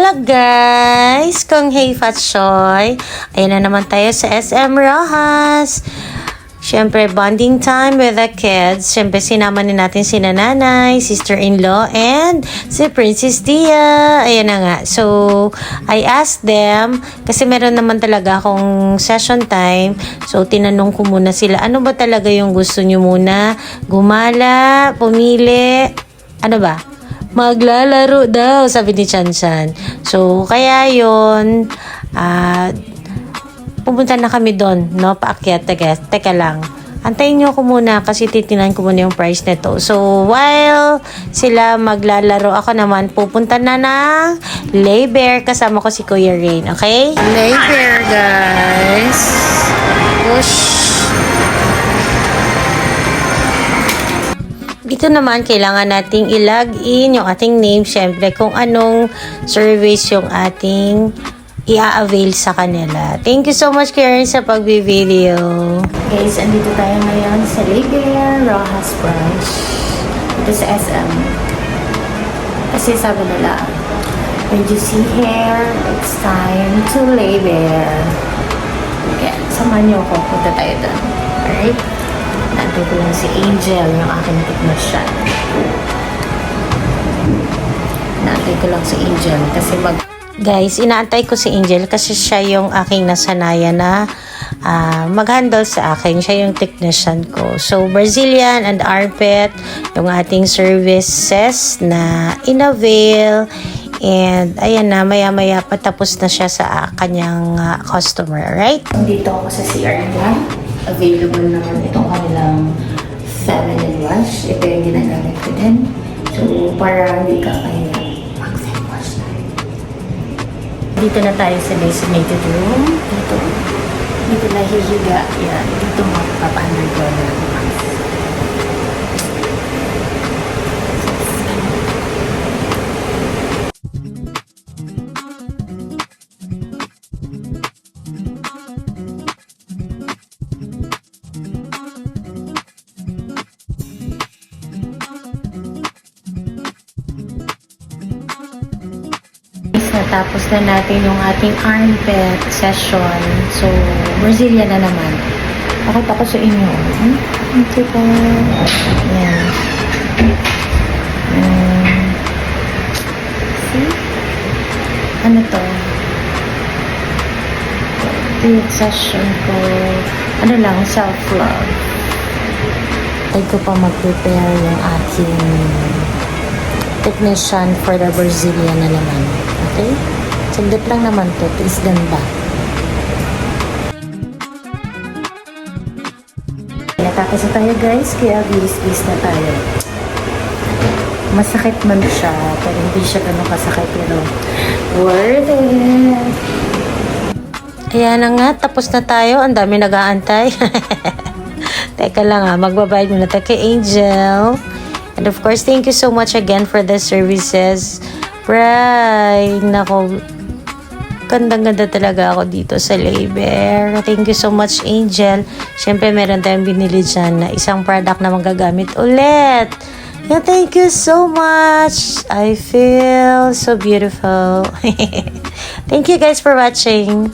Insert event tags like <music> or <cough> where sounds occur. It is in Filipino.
Hello guys! Kung Hey Fat Shoy. Ayan na naman tayo sa SM Rojas. Siyempre, bonding time with the kids. Siyempre, sinama ni natin si nanay, sister-in-law, and si Princess Dia. Ayan na nga. So, I asked them, kasi meron naman talaga akong session time. So, tinanong ko muna sila, ano ba talaga yung gusto nyo muna? Gumala, pumili, ano ba? Maglalaro daw, sabi ni Chan Chan. So, kaya yon ah, pumunta na kami doon, no? Paakyat, teka, teka lang. Antayin niyo ako muna kasi titinan ko muna yung price nito. So, while sila maglalaro, ako naman pupunta na ng Lay Bear kasama ko si Kuya Rain, okay? Lay Bear, guys. Push. Dito naman, kailangan nating i-log in yung ating name, syempre, kung anong service yung ating i-avail sa kanila. Thank you so much, Karen, sa pagbi-video. Guys, andito tayo ngayon sa Liber Rojas Branch. Ito sa SM. Kasi sabi nila, when you see hair, it's time to lay bare. Kaya, samahan niyo ako. Punta tayo doon. Alright? Nandito lang si Angel, yung aking technician. Naantay ko lang si Angel kasi mag... Guys, inaantay ko si Angel kasi siya yung aking nasanaya na ah, mag-handle sa akin. Siya yung technician ko. So, Brazilian and Arpet, yung ating services na inavail. And, ayan na, maya-maya patapos na siya sa ah, kanyang ah, customer, right? Dito ako sa CR niya. Available naman itong kanilang feminine wash. Ito yung ginagamit ko din. So, para hindi ka kaya mag-face wash. Dito na tayo sa designated room. Dito. Dito na hihiga. Yan. Dito magpapa-undergo na lang. Natapos na natin yung ating armpit session. So, Brazilian na naman. Bakit ako sa inyo? Hmm? Ito po. Yan. Um, see? Ano to? Ito yung session ko. Ano lang, self-love. Try ko pa mag-prepare yung aking technician for the Brazilian na naman. Okay? Saglit lang naman to. Please ganda. Natapos na tayo guys, kaya bilis-bilis na tayo. Masakit man siya, pero hindi siya ganun kasakit, pero worth it. Ayan nga, tapos na tayo. Ang dami nag-aantay. <laughs> Teka lang ha, magbabayad muna tayo kay Angel. And of course, thank you so much again for the services. Right. Nako, gandang-ganda talaga ako dito sa Labor. Thank you so much, Angel. Siyempre, meron tayong binili dyan na isang product na magagamit ulit. Yeah, thank you so much. I feel so beautiful. <laughs> thank you guys for watching.